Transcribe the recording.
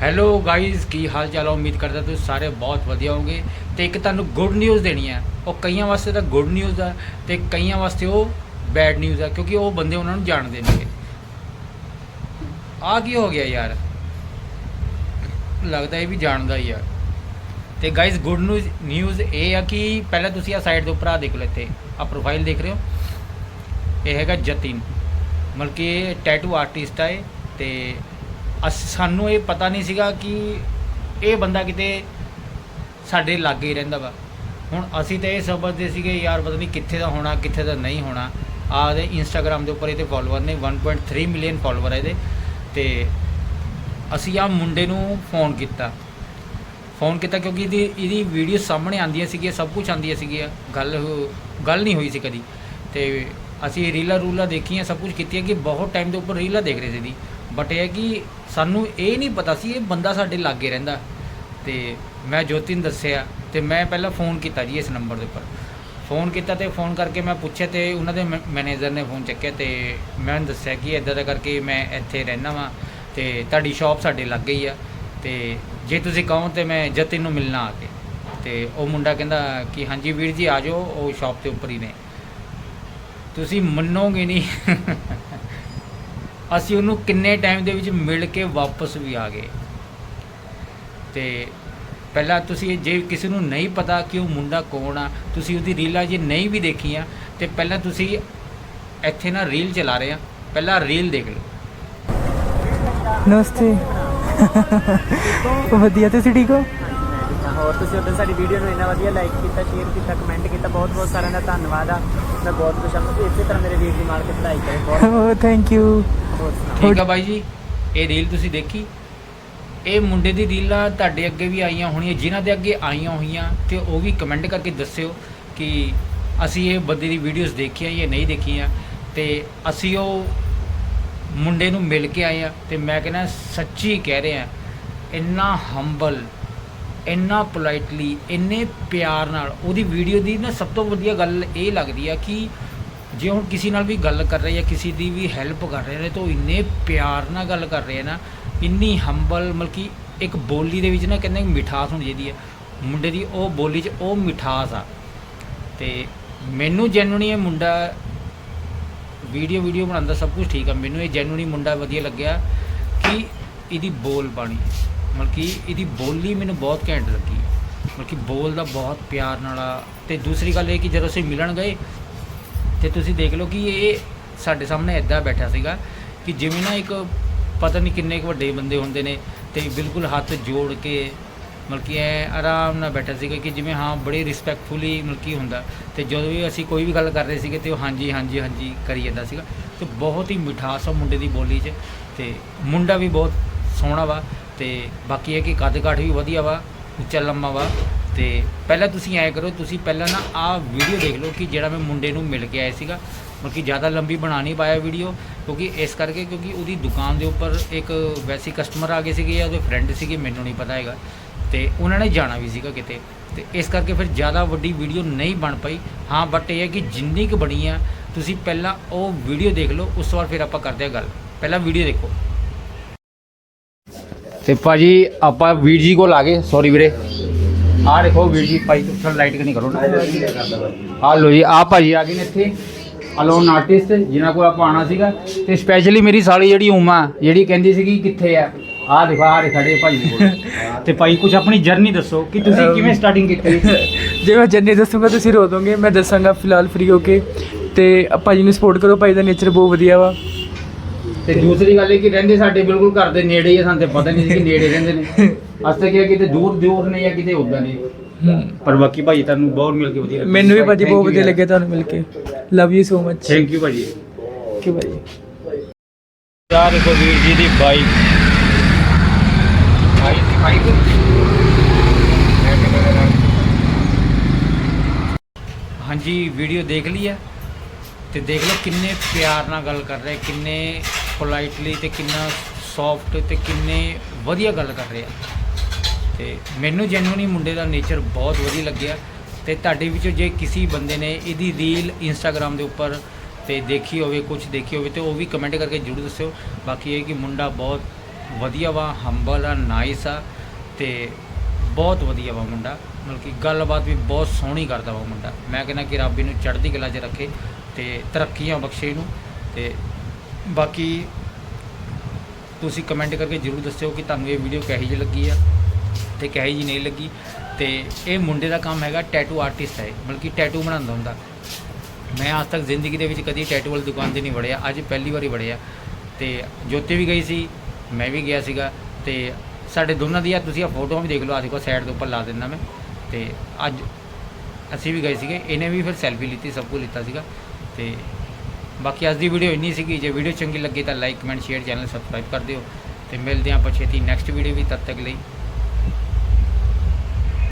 Hello guys ਕੀ ਹਾਲ ਚਾਲ ਹੈ ਉਮੀਦ ਕਰਦਾ ਤੁਸੀਂ ਸਾਰੇ ਬਹੁਤ ਵਧੀਆ ਹੋਵੋਗੇ। ਤੇ ਇੱਕ ਤੁਹਾਨੂੰ ਗੁੱਡ ਨਿਊਜ਼ ਦੇਣੀ ਹੈ ਉਹ ਕਈਆਂ ਵਾਸਤੇ ਤਾਂ ਗੁੱਡ ਨਿਊਜ਼ ਆ ਤੇ ਕਈਆਂ ਵਾਸਤੇ ਉਹ ਬੈਡ ਨਿਊਜ਼ ਆ, ਕਿਉਂਕਿ ਉਹ ਬੰਦੇ ਉਹਨਾਂ ਨੂੰ ਜਾਣਦੇ ਨੇਗੇ ਆ ਕੀ ਹੋ ਗਿਆ ਯਾਰ? ਲੱਗਦਾ ਇਹ ਵੀ ਜਾਣਦਾ ਹੀ ਆ। ਤੇ ਗਾਇਜ਼ ਗੁੱਡ ਨਿਊਜ਼ ਨਿਊਜ਼ ਇਹ ਆ ਕਿ ਪਹਿਲਾਂ ਤੁਸੀਂ ਆ ਸਾਈਡ ਦੇ ਉੱਪਰ ਆ ਦੇਖ ਲਓ ਇੱਥੇ। ਆ ਪ੍ਰੋਫਾਈਲ ਦੇਖ ਰਹੇ ਹੋ? ਇਹ ਹੈਗਾ ਜਤਿਨ। ਮਤਲਬ ਕਿ ਟੈਟੂ ਆਰਟਿਸਟ ਆ ਇਹ ਤੇ ਅਸ, ਸਾਨੂੰ ਇਹ ਪਤਾ ਨਹੀਂ ਸੀਗਾ ਕਿ ਇਹ ਬੰਦਾ ਕਿਤੇ ਸਾਡੇ ਲਾਗੇ ਹੀ ਰਹਿੰਦਾ ਵਾ। ਹੁਣ ਅਸੀਂ ਤਾਂ ਇਹ ਸਮਝਦੇ ਸੀਗੇ, ਯਾਰ ਪਤਾ ਨਹੀਂ ਕਿੱਥੇ ਦਾ ਹੋਣਾ, ਕਿੱਥੇ ਦਾ ਨਹੀਂ ਹੋਣਾ। ਆਹ ਦੇ ਇੰਸਟਾਗ੍ਰam ਦੇ ਉੱਪਰ ਇਹਦੇ ਫਾਲੋਅਰ ਨੇ 1.3 ਮਿਲੀਅਨ ਫਾਲੋਅਰ ਹੈ ਇਹਦੇ। ਤੇ ਅਸੀਂ ਆ ਮੁੰਡੇ ਨੂੰ ਫੋਨ ਕੀਤਾ। ਫੋਨ ਕੀਤਾ ਕਿਉਂਕਿ ਇਹਦੀ ਇਹਦੀ ਵੀਡੀਓ ਸਾਹਮਣੇ ਆਉਂਦੀਆਂ ਸੀਗੀਆਂ, ਸਭ ਕੁਝ ਆਉਂਦੀਆਂ ਸੀਗੀਆਂ। ਗੱਲ ਗੱਲ ਨਹੀਂ ਹੋਈ ਸੀ ਕਦੀ। ਤੇ ਅਸੀਂ ਰੀਲਾਂ ਰੂਲਾਂ ਦੇਖੀਆਂ, ਸਭ ਕੁਝ ਕੀਤੀਆਂ ਕਿ ਬਹੁਤ ਟਾਈਮ ਦੇ ਉੱਪਰ ਰੀਲਾਂ ਦੇਖ ਰਹੇ ਸੀ ਦੀ ਬਟ ਇਹ ਹੈ ਕਿ ਸਾਨੂੰ ਇਹ ਨਹੀਂ ਪਤਾ ਸੀ ਇਹ ਬੰਦਾ ਸਾਡੇ ਲਾਗੇ ਰਹਿੰਦਾ। ਤੇ ਮੈਂ ਜੋਤੀ ਨੂੰ ਦੱਸਿਆ ਤੇ ਮੈਂ ਪਹਿਲਾਂ ਫੋਨ ਕੀਤਾ ਜੀ ਇਸ ਨੰਬਰ ਦੇ ਉੱਪਰ। ਫੋਨ ਕੀਤਾ ਤੇ ਫੋਨ ਕਰਕੇ ਮੈਂ ਪੁੱਛਿਆ ਤੇ ਉਹਨਾਂ ਦੇ ਮੈਨੇਜਰ ਨੇ ਫੋਨ ਚੱਕਿਆ ਤੇ ਮੈਂ ਉਹਨੂੰ ਦੱਸਿਆ ਕਿ ਇਦਾਂ ਦਾ ਕਰਕੇ ਮੈਂ ਇੱਥੇ ਰਹਿਣਾ ਵਾਂ ਤੇ ਤੁਹਾਡੀ ਸ਼ਾਪ ਸਾਡੇ ਲੱਗੇ ਹੀ ਆ। ਤੇ ਜੇ ਤੁਸੀਂ ਕਹੋ ਤੇ ਮੈਂ ਜਤਿਨ ਨੂੰ ਮਿਲਣਾ ਆ ਕੇ। ਤੇ ਉਹ ਮੁੰਡਾ ਕਹਿੰਦਾ ਕਿ ਹਾਂਜੀ ਵੀਰ ਜੀ ਆ ਜਾਓ, ਉਹ ਸ਼ਾਪ ਦੇ ਉੱਪਰ ਹੀ ਨੇ। ਤੁਸੀਂ ਮੰਨੋਗੇ ਨਹੀਂ। ਅਸੀਂ ਉਹਨੂੰ ਕਿੰਨੇ ਟਾਈਮ ਦੇ ਵਿੱਚ ਮਿਲ ਕੇ ਵਾਪਸ ਵੀ ਆ ਗਏ। ਤੇ ਪਹਿਲਾਂ ਤੁਸੀਂ ਜੇ ਕਿਸੇ ਨੂੰ ਨਹੀਂ ਪਤਾ ਕਿ ਉਹ ਮੁੰਡਾ ਕੌਣ ਆ ਤੁਸੀਂ ਉਹਦੀ ਰੀਲਾਂ ਜੇ ਨਹੀਂ ਵੀ ਦੇਖੀਆਂ ਤੇ ਪਹਿਲਾਂ ਤੁਸੀਂ ਇੱਥੇ ਨਾ ਰੀਲ ਚਲਾ ਰਹੇ ਆ। ਪਹਿਲਾਂ ਰੀਲ ਦੇਖ ਲਓ। ਨਮਸਤੇ। ਵਧੀਆ ਤੁਸੀਂ ਠੀਕ ਹੋ? ਹੋਰ ਤੁਸੀਂ ਉਦੋਂ ਸਾਡੀ ਵੀਡੀਓ ਨੂੰ ਇੰਨਾ ਵਧੀਆ ਲਾਈਕ ਕੀਤਾ ਸ਼ੇਅਰ ਕੀਤਾ ਕਮੈਂਟ ਕੀਤਾ ਬਹੁਤ ਬਹੁਤ ਸਾਰਿਆਂ ਦਾ ਧੰਨਵਾਦ ਆ। ਮੈਂ ਬਹੁਤ ਖੁਸ਼ ਹਾਂ ਕਿ ਇਸੇ ਤਰ੍ਹਾਂ ਮੇਰੇ ਵੀਰ ਦੀ ਮਾਰ ਕੇ ਪੜ੍ਹਾਈ ਕਰੇ ਬਹੁਤ ਥੈਂਕ ਯੂ ਸੁਣਾਓ ਠੀਕ ਆ ਬਾਈ ਜੀ, ਇਹ ਰੀਲ ਤੁਸੀਂ ਦੇਖੀ? ਇਹ ਮੁੰਡੇ ਦੀ ਰੀਲਾਂ ਤੁਹਾਡੇ ਅੱਗੇ ਵੀ ਆਈਆਂ ਹੋਣੀਆਂ, ਜਿਨ੍ਹਾਂ ਦੇ ਅੱਗੇ ਆਈਆਂ ਹੋਈਆਂ, ਤੇ ਉਹ ਵੀ ਕਮੈਂਟ ਕਰਕੇ ਦੱਸਿਓ ਕਿ ਅਸੀਂ ਇਹ ਬੰਦੇ ਦੀ ਵੀਡੀਓਜ਼ ਦੇਖੀਆਂ ਜਾਂ ਨਹੀਂ ਦੇਖੀਆਂ, ਤੇ ਅਸੀਂ ਉਹ ਮੁੰਡੇ ਨੂੰ ਮਿਲ ਕੇ ਆਏ ਆ, ਤੇ ਮੈਂ ਕਹਿੰਦਾ ਸੱਚੀ ਕਹਿ ਰਿਹਾ, ਇੰਨਾ ਹੰਬਲ ਇੰਨਾ ਪੋਲਾਈਟਲੀ ਇੰਨੇ ਪਿਆਰ ਨਾਲ, ਉਹਦੀ ਵੀਡੀਓ ਦੀ ਨਾ ਸਭ ਤੋਂ ਵਧੀਆ ਗੱਲ ਇਹ ਲੱਗਦੀ ਆ ਕਿ ਜੇ ਹੁਣ ਕਿਸੇ ਨਾਲ ਵੀ ਗੱਲ ਕਰ ਰਹੇ ਜਾਂ ਕਿਸੇ ਦੀ ਵੀ ਹੈਲਪ ਕਰ ਰਹੇ ਨੇ, ਤਾਂ ਉਹ ਇੰਨੇ ਪਿਆਰ ਨਾਲ ਗੱਲ ਕਰ ਰਹੇ ਆ ਨਾ, ਇੰਨੀ ਹੰਬਲ ਮਤਲਬ ਕਿ ਇੱਕ ਬੋਲੀ ਦੇ ਵਿੱਚ ਨਾ ਕਹਿੰਦੇ ਮਿਠਾਸ ਹੋਣੀ ਚਾਹੀਦੀ ਹੈ ਮੁੰਡੇ ਦੀ ਉਹ ਬੋਲੀ 'ਚ ਉਹ ਮਿਠਾਸ ਆ। ਤੇ ਮੈਨੂੰ ਜੈਨੂਨੀ ਇਹ ਮੁੰਡਾ ਵੀਡੀਓ ਵੀਡੀਓ ਬਣਾਉਂਦਾ ਸਭ ਕੁਝ ਠੀਕ ਆ। ਮੈਨੂੰ ਇਹ ਜੈਨੂਨੀ ਮੁੰਡਾ ਵਧੀਆ ਲੱਗਿਆ ਕਿ ਇਹਦੀ ਬੋਲ ਬਾਣੀ, ਮਤਲਬ ਕਿ ਇਹਦੀ ਬੋਲੀ ਮੈਨੂੰ ਬਹੁਤ ਘੈਂਟ ਲੱਗੀ। ਮਤਲਬ ਕਿ ਬੋਲਦਾ ਬਹੁਤ ਪਿਆਰ ਨਾਲ ਆ। ਤੇ ਦੂਸਰੀ ਗੱਲ ਇਹ ਕਿ ਜਦੋਂ ਅਸੀਂ ਮਿਲਣ ਗਏ ਤੇ ਤੁਸੀਂ ਦੇਖ ਲਓ ਕਿ ਇਹ ਸਾਡੇ ਸਾਹਮਣੇ ਇੱਦਾਂ ਬੈਠਾ ਸੀਗਾ ਕਿ ਜਿਵੇਂ ਨਾ ਇੱਕ ਪਤਾ ਨਹੀਂ ਕਿੰਨੇ ਕੁ ਵੱਡੇ ਬੰਦੇ ਹੁੰਦੇ ਨੇ ਤੇ ਬਿਲਕੁਲ ਹੱਥ ਜੋੜ ਕੇ ਮਤਲਬ ਕਿ ਐ ਆਰਾਮ ਨਾਲ ਬੈਠਾ ਸੀਗਾ ਕਿ ਜਿਵੇਂ ਹਾਂ ਬੜੇ ਰਿਸਪੈਕਟਫੁਲੀ ਮਤਲਬ ਕੀ ਹੁੰਦਾ। ਤੇ ਜਦੋਂ ਵੀ ਅਸੀਂ ਕੋਈ ਵੀ ਗੱਲ ਕਰ ਰਹੇ ਸੀਗੇ ਤੇ ਉਹ ਹਾਂਜੀ ਹਾਂਜੀ ਹਾਂਜੀ ਕਰੀ ਜਾਂਦਾ ਸੀਗਾ। ਤੇ ਬਹੁਤ ਹੀ ਮਿਠਾਸ ਆ ਮੁੰਡੇ ਦੀ ਬੋਲੀ 'ਚ ਤੇ ਮੁੰਡਾ ਵੀ ਬਹੁਤ ਸੋਹਣਾ ਵਾ ਤੇ ਬਾਕੀ ਇਹ ਕਿ ਕੱਦ ਕਾਠ ਵੀ ਵਧੀਆ ਵਾ, ਉੱਚਾ ਲੰਮਾ ਵਾ। ਤੇ ਪਹਿਲਾਂ ਤੁਸੀਂ ਐ ਕਰੋ, ਤੁਸੀਂ ਪਹਿਲਾਂ ਨਾ ਆਹ ਵੀਡੀਓ ਦੇਖ ਲਓ ਕਿ ਜਿਹੜਾ ਮੈਂ ਮੁੰਡੇ ਨੂੰ ਮਿਲ ਕੇ ਆਇਆ ਸੀਗਾ। ਮਤਲਬ ਕਿ ਜ਼ਿਆਦਾ ਲੰਬੀ ਬਣਾ ਨਹੀਂ ਪਾਇਆ ਵੀਡੀਓ ਕਿਉਂਕਿ ਇਸ ਕਰਕੇ ਕਿਉਂਕਿ ਉਹਦੀ ਦੁਕਾਨ ਦੇ ਉੱਪਰ ਇੱਕ ਵੈਸੀ ਕਸਟਮਰ ਆ ਗਏ ਸੀਗੇ ਜਾਂ ਉਹਦੇ ਫਰੈਂਡ ਸੀਗੇ, ਮੈਨੂੰ ਨਹੀਂ ਪਤਾ ਹੈਗਾ। ਤੇ ਉਹਨਾਂ ਨੇ ਜਾਣਾ ਵੀ ਸੀਗਾ ਕਿਤੇ। ਤੇ ਇਸ ਕਰਕੇ ਫਿਰ ਜ਼ਿਆਦਾ ਵੱਡੀ ਵੀਡੀਓ ਨਹੀਂ ਬਣ ਪਈ। ਹਾਂ ਬਟ ਇਹ ਹੈ ਕਿ ਜਿੰਨੀ ਕੁ ਬਣੀ ਆ, ਤੁਸੀਂ ਪਹਿਲਾਂ ਉਹ ਵੀਡੀਓ ਦੇਖ ਲਓ, ਉਸ ਤੋਂ ਬਾਅਦ ਫਿਰ ਆਪਾਂ ਕਰਦੇ ਆ ਗੱਲ। ਪਹਿਲਾਂ ਵੀਡੀਓ ਦੇਖੋ। ਤੇ ਭਾਜੀ, ਆਪਾਂ ਵੀਰ ਜੀ ਕੋਲ ਆ ਗਏ। ਸੌਰੀ ਵੀਰੇ। ਆਹ ਦੇਖੋ ਵੀਰ ਜੀ ਭਾਈ ਥੋੜਾ ਲਾਈਟ ਨਹੀਂ ਕਰੋ ਨਾ। ਆ ਲੋ ਜੀ ਆ ਭਾਜੀ ਆ ਗਏ ਨੇ ਇੱਥੇ। ਅਲੋਨ ਆਰਟਿਸਟ ਜਿਨ੍ਹਾਂ ਕੋਲ ਆਪਾਂ ਆਣਾ ਸੀਗਾ। ਤੇ ਸਪੈਸ਼ਲੀ ਮੇਰੀ ਸਾਲੀ ਜਿਹੜੀ ਉਮਾ ਜਿਹੜੀ ਕਹਿੰਦੀ ਸੀਗੀ ਕਿੱਥੇ ਆ? ਆ ਦਿਖਾ ਆ ਖੜੇ ਭਾਈ ਜੀ ਕੋਲ। ਤੇ ਭਾਈ ਕੁਝ ਆਪਣੀ ਜਰਨੀ ਦੱਸੋ ਕਿ ਤੁਸੀਂ ਕਿਵੇਂ ਸਟਾਰਟਿੰਗ ਕੀਤੀ? ਜੇ ਮੈਂ ਜੰਨੇ ਦੱਸੂਗਾ ਤੁਸੀਂ ਰੋ ਦੋਗੇ। ਮੈਂ ਦੱਸਾਂਗਾ ਫਿਲਹਾਲ ਫ੍ਰੀ ਹੋ ਕੇ। ਤੇ ਆ ਭਾਜੀ ਨੂੰ ਸਪੋਰਟ ਕਰੋ ਭਾਈ ਦਾ ਨੇਚਰ ਬਹੁਤ ਵਧੀਆ ਵਾ। ਤੇ ਦੂਸਰੀ ਗੱਲ ਇਹ ਕਿ ਰਹਿੰਦੇ ਸਾਡੇ ਬਿਲਕੁਲ ਘਰ ਦੇ ਨੇੜੇ ਹੀ ਆ ਸਾਨੂੰ ਤੇ ਪਤਾ ਨਹੀਂ ਸੀ ਕਿ ਨੇੜੇ ਰਹਿੰਦੇ ਨੇ। ਅਸਤੇ ਕਿ ਕਿਤੇ ਦੂਰ ਦੂਰ ਨੇ ਜਾਂ ਕਿਤੇ ਉਦਾਂ ਨੇ। ਪਰ ਬਾਕੀ ਭਾਈ ਤੁਹਾਨੂੰ ਬਹੁਤ ਮਿਲ ਕੇ ਵਧੀਆ ਲੱਗਾ ਮੈਨੂੰ ਵੀ ਭਾਜੀ ਬਹੁਤ ਵਧੀਆ ਲੱਗਿਆ ਤੁਹਾਨੂੰ ਮਿਲ ਕੇ। Love you so much thank you ਭਾਜੀ। ਕਿ ਭਾਜੀ। ਯਾਰ ਦੇਖੋ ਵੀਰ ਜੀ ਦੀ ਬਾਈਕ ਬਾਈਕ ਦੀ ਬਾਈਕ ਹਾਂਜੀ ਵੀਡੀਓ ਦੇਖ ਲਈ ਹੈ। ਤੇ ਦੇਖ ਲਓ ਕਿੰਨੇ ਪਿਆਰ ਨਾਲ ਗੱਲ ਕਰ ਰਹੇ ਕਿੰਨੇ ਪੋਲਾਈਟਲੀ ਤੇ ਕਿੰਨਾ ਸੌਫਟ ਤੇ ਕਿੰਨੇ ਵਧੀਆ ਗੱਲ ਕਰ ਰਿਹਾ। ਆ ਤੇ ਮੈਨੂੰ ਜੈਨੂਨੀ ਮੁੰਡੇ ਦਾ ਨੇਚਰ ਬਹੁਤ ਵਧੀਆ ਲੱਗਿਆ। ਤੇ ਤੁਹਾਡੇ ਵਿੱਚੋਂ ਜੇ ਕਿਸੇ ਬੰਦੇ ਨੇ ਇਹਦੀ ਰੀਲ ਇੰਸਟਾਗ੍ਰam ਦੇ ਉੱਪਰ ਤੇ ਦੇਖੀ ਹੋਵੇ ਕੁਝ ਦੇਖੀ ਹੋਵੇ ਤੇ ਉਹ ਵੀ ਕਮੈਂਟ ਕਰਕੇ ਜ਼ਰੂਰ ਦੱਸਿਓ। ਬਾਕੀ ਇਹ ਕਿ ਮੁੰਡਾ ਬਹੁਤ ਵਧੀਆ ਵਾ ਹੰਬਲ ਆ ਨਾਈਸ ਆ ਤੇ ਬਹੁਤ ਵਧੀਆ ਵਾ ਮੁੰਡਾ। ਮਤਲਬ ਕਿ ਗੱਲਬਾਤ ਵੀ ਬਹੁਤ ਸੋਹਣੀ ਕਰਦਾ ਵਾ ਮੁੰਡਾ। ਮੈਂ ਕਹਿੰਦਾ ਕਿ ਰੱਬ ਇਹਨੂੰ ਚੜ੍ਹਦੀ ਕਲਾ 'ਚ ਰੱਖੇ ਤੇ ਤਰੱਕੀਆਂ ਬਖਸ਼ੇ ਇਹਨੂੰ ਤੇ ਬਾਕੀ ਤੁਸੀਂ ਕਮੈਂਟ ਕਰਕੇ ਜਰੂਰ ਦੱਸਿਓ ਕਿ ਤੁਹਾਨੂੰ ਇਹ ਵੀਡੀਓ ਕਿਹੋ ਜਿਹੀ ਲੱਗੀ ਆ ਤੇ ਕਿਹੋ ਜਿਹੀ ਨਹੀਂ ਲੱਗੀ। ਤੇ ਇਹ ਮੁੰਡੇ ਦਾ ਕੰਮ ਹੈਗਾ ਟੈਟੂ ਆਰਟਿਸਟ ਹੈ ਬਲਕਿ ਟੈਟੂ ਬਣਾਉਂਦਾ ਹੁੰਦਾ। ਮੈਂ ਅੱਜ ਤੱਕ ਜ਼ਿੰਦਗੀ ਦੇ ਵਿੱਚ ਕਦੀ ਟੈਟੂ ਵਾਲੀ ਦੁਕਾਨ ਤੇ ਨਹੀਂ ਵੜਿਆ, ਅੱਜ ਪਹਿਲੀ ਵਾਰੀ ਵੜਿਆ। ਤੇ ਜੋਤੀ ਵੀ ਗਈ ਸੀ, ਮੈਂ ਵੀ ਗਿਆ ਸੀਗਾ। ਤੇ ਸਾਡੇ ਦੋਨਾਂ ਦੀ ਆ, ਤੁਸੀਂ ਆ ਫੋਟੋਆਂ ਵੀ ਦੇਖ ਲਓ ਆ ਦੇਖੋ ਸਾਈਡ ਦੇ ਉੱਪਰ ਲਾ ਦਿੰਦਾ ਮੈਂ। ਤੇ ਅੱਜ ਅਸੀਂ ਵੀ ਗਏ ਸੀਗੇ, ਇਹਨੇ ਵੀ ਫਿਰ ਸੈਲਫੀ ਲਿੱਤੀ, ਸਭ ਕੁਝ ਲਿੱਤਾ ਸੀਗਾ। ਤੇ ਬਾਕੀ ਅੱਜ ਦੀ ਵੀਡੀਓ ਇੰਨੀ ਸੀਗੀ, ਜੇ ਵੀਡੀਓ ਚੰਗੀ ਲੱਗੀ ਤਾਂ like comment share channel subscribe ਕਰ ਦਿਓ ਤੇ ਮਿਲਦੇ ਹਾਂ ਆਪਾਂ ਛੇਤੀ ਨੈਕਸਟ ਵੀਡੀਓ ਵੀ ਤਦ ਤੱਕ ਲਈ।